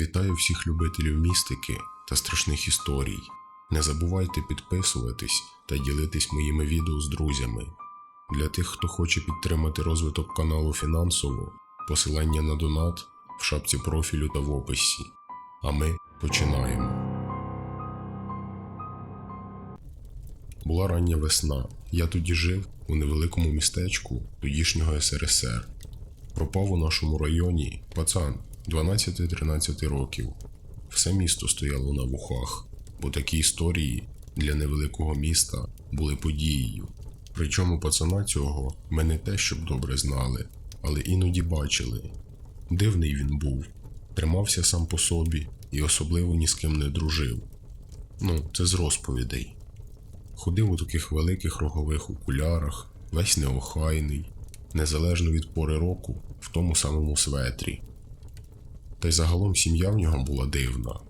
Вітаю всіх любителів містики та страшних історій. Не забувайте підписуватись та ділитись моїми відео з друзями. Для тих, хто хоче підтримати розвиток каналу фінансово, посилання на донат в шапці профілю та в описі. А ми починаємо. Була рання весна. Я тоді жив у невеликому містечку тодішнього СРСР. Пропав у нашому районі пацан 12-13 років. Все місто стояло на вухах, бо такі історії для невеликого міста були подією. Причому пацана цього ми не те, щоб добре знали, але іноді бачили. Дивний він був, тримався сам по собі і особливо ні з ким не дружив. Ну, це з розповідей. Ходив у таких великих рогових окулярах, весь неохайний, незалежно від пори року, в тому самому светрі. Та й загалом сім'я в нього була дивна.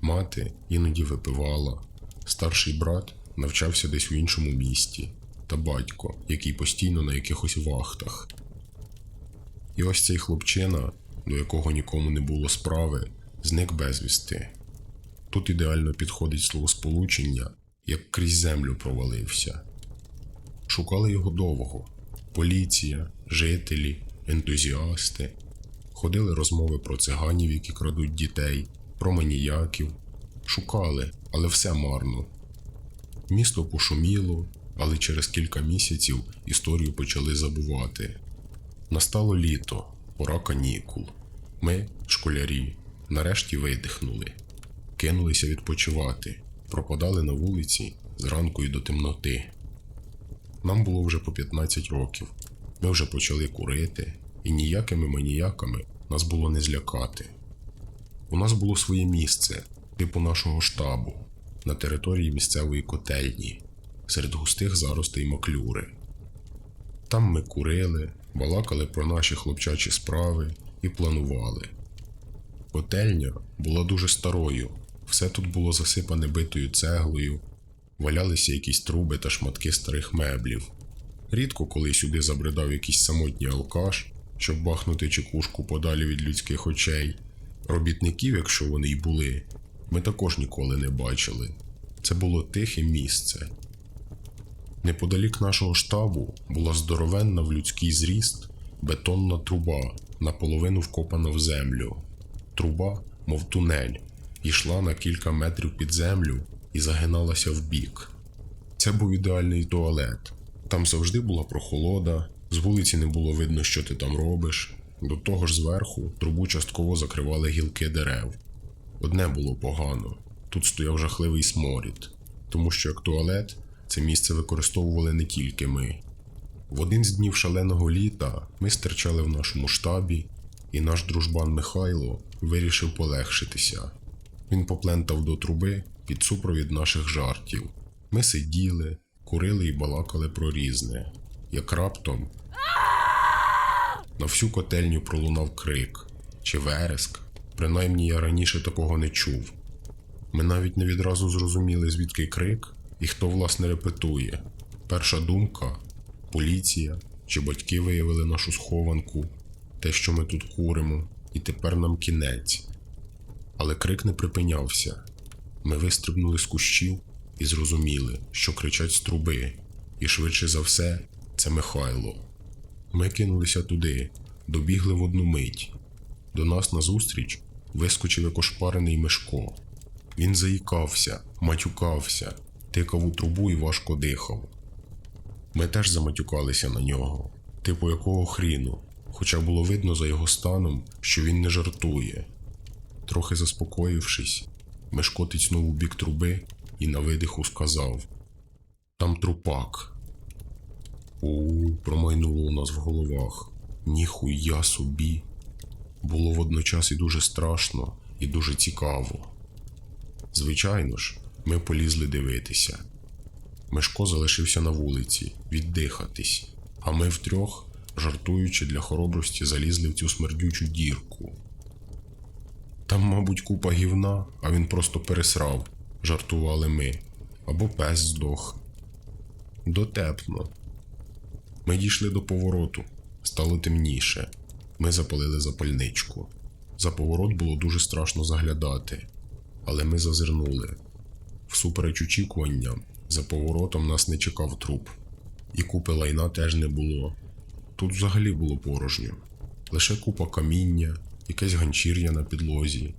Мати іноді випивала, старший брат навчався десь у іншому місті, та батько, який постійно на якихось вахтах. І ось цей хлопчина, до якого нікому не було справи, зник безвісти. Тут ідеально підходить словосполучення, як крізь землю провалився. Шукали його довго. Поліція, жителі, ентузіасти. Ходили розмови про циганів, які крадуть дітей, про маніяків. Шукали, але все марно. Місто пошуміло, але через кілька місяців історію почали забувати. Настало літо, пора канікул. Ми, школярі, нарешті видихнули, кинулися відпочивати, пропадали на вулиці зранку і до темноти. Нам було вже по 15 років. Ми вже почали курити, і ніякими маніяками нас було не злякати. У нас було своє місце, типу нашого штабу, на території місцевої котельні, серед густих заростей маклюри. Там ми курили, балакали про наші хлопчачі справи і планували. Котельня була дуже старою, все тут було засипане битою цеглою, валялися якісь труби та шматки старих меблів. Рідко коли сюди забридав якийсь самотній алкаш, щоб бахнути чекушку подалі від людських очей. Робітників, якщо вони й були, ми також ніколи не бачили. Це було тихе місце. Неподалік нашого штабу була здоровенна в людський зріст бетонна труба, наполовину вкопана в землю. Труба, мов тунель, йшла на кілька метрів під землю і загиналася вбік. Це був ідеальний туалет. Там завжди була прохолода, з вулиці не було видно, що ти там робиш. До того ж, зверху трубу частково закривали гілки дерев. Одне було погано тут стояв жахливий сморід, тому що як туалет це місце використовували не тільки ми. В один з днів шаленого літа ми стирчали в нашому штабі, і наш дружбан Михайло вирішив полегшитися. Він поплентав до труби під супровід наших жартів. Ми сиділи, курили і балакали про різне. Як раптом на всю котельню пролунав крик чи вереск. Принаймні я раніше такого не чув. Ми навіть не відразу зрозуміли, звідки крик і хто власне репетує. Перша думка поліція чи батьки виявили нашу схованку, те, що ми тут куримо, і тепер нам кінець. Але крик не припинявся. Ми вистрибнули з кущів і зрозуміли, що кричать з труби, і швидше за все, це Михайло. Ми кинулися туди, добігли в одну мить. До нас назустріч вискочив як ошпарений Мишко. Він заїкався, матюкався, тикав у трубу і важко дихав. Ми теж заматюкалися на нього, типу якого хріну, хоча було видно за його станом, що він не жартує. Трохи заспокоївшись, Мишко тицьнув у бік труби і на видиху сказав: Там трупак. У, промайнуло у нас в головах. Ніхуя собі. Було водночас і дуже страшно, і дуже цікаво. Звичайно ж, ми полізли дивитися. Мишко залишився на вулиці, віддихатись, а ми втрьох, жартуючи для хоробрості, залізли в цю смердючу дірку. Там, мабуть, купа гівна, а він просто пересрав, жартували ми, або пес здох. Дотепно. Ми дійшли до повороту, стало темніше. Ми запалили запальничку. За поворот було дуже страшно заглядати, але ми зазирнули. Всупереч очікуванням, за поворотом нас не чекав труп, і купи лайна теж не було. Тут взагалі було порожньо, лише купа каміння, якесь ганчір'я на підлозі.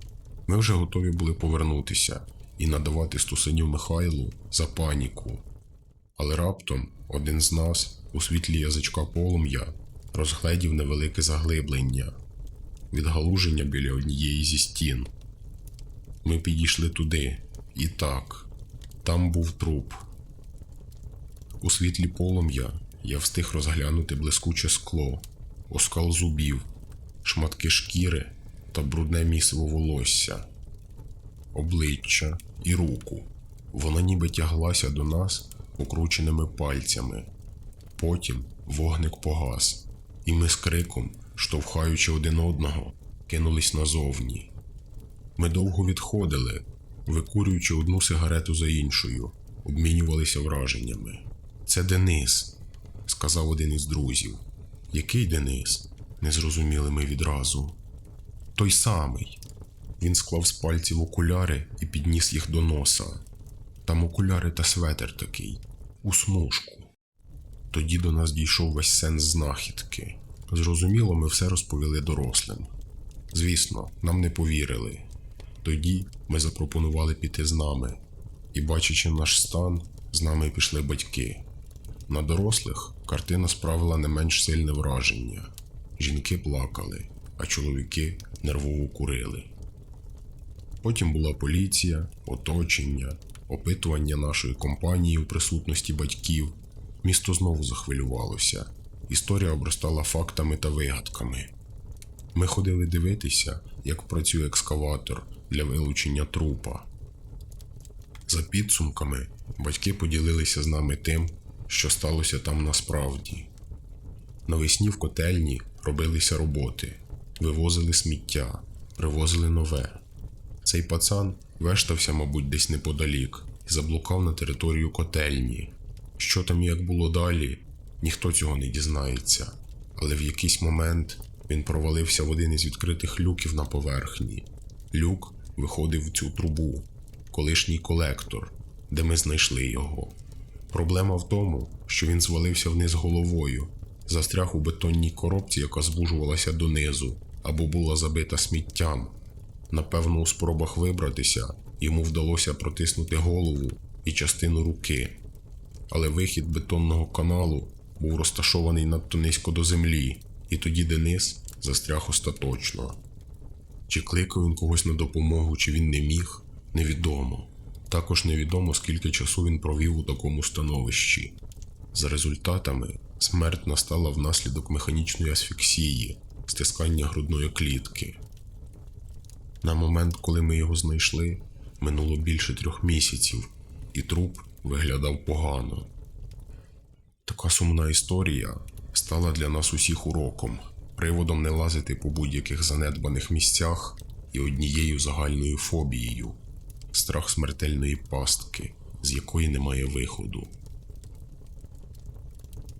Ми вже готові були повернутися і надавати стусаню Михайлу за паніку. Але раптом один з нас, у світлі язичка полум'я, розгледів невелике заглиблення, відгалуження біля однієї зі стін. Ми підійшли туди, і так, там був труп. У світлі полум'я я встиг розглянути блискуче скло, оскал зубів, шматки шкіри та брудне місиво волосся, обличчя і руку. Вона ніби тяглася до нас покрученими пальцями. Потім вогник погас, і ми з криком, штовхаючи один одного, кинулись назовні. Ми довго відходили, викурюючи одну сигарету за іншою, обмінювалися враженнями. Це Денис, сказав один із друзів. Який Денис? не зрозуміли ми відразу. Той самий. Він склав з пальців окуляри і підніс їх до носа. Там окуляри та светер такий, у смужку. Тоді до нас дійшов весь сенс знахідки. Зрозуміло, ми все розповіли дорослим. Звісно, нам не повірили. Тоді ми запропонували піти з нами, і, бачачи наш стан, з нами пішли батьки. На дорослих картина справила не менш сильне враження. Жінки плакали, а чоловіки нервово курили. Потім була поліція, оточення, опитування нашої компанії у присутності батьків. Місто знову захвилювалося. Історія обростала фактами та вигадками. Ми ходили дивитися, як працює екскаватор для вилучення трупа. За підсумками, батьки поділилися з нами тим, що сталося там насправді. Навесні в котельні робилися роботи, вивозили сміття, привозили нове. Цей пацан вештався, мабуть, десь неподалік і заблукав на територію котельні. Що там і як було далі, ніхто цього не дізнається. Але в якийсь момент він провалився в один із відкритих люків на поверхні. Люк виходив в цю трубу, колишній колектор, де ми знайшли його. Проблема в тому, що він звалився вниз головою, застряг у бетонній коробці, яка звужувалася донизу, або була забита сміттям. Напевно, у спробах вибратися йому вдалося протиснути голову і частину руки, але вихід бетонного каналу був розташований надто низько до землі, і тоді Денис застряг остаточно. Чи кликав він когось на допомогу, чи він не міг, невідомо. Також невідомо, скільки часу він провів у такому становищі. За результатами, смерть настала внаслідок механічної асфіксії, стискання грудної клітки. На момент, коли ми його знайшли, минуло більше трьох місяців, і труп виглядав погано. Така сумна історія стала для нас усіх уроком, приводом не лазити по будь-яких занедбаних місцях і однією загальною фобією страх смертельної пастки, з якої немає виходу.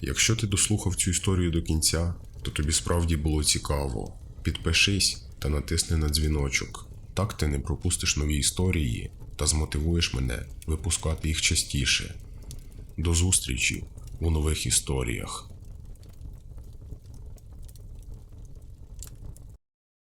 Якщо ти дослухав цю історію до кінця, то тобі справді було цікаво. Підпишись та натисни на дзвіночок. Так ти не пропустиш нові історії та змотивуєш мене випускати їх частіше. До зустрічі у нових історіях.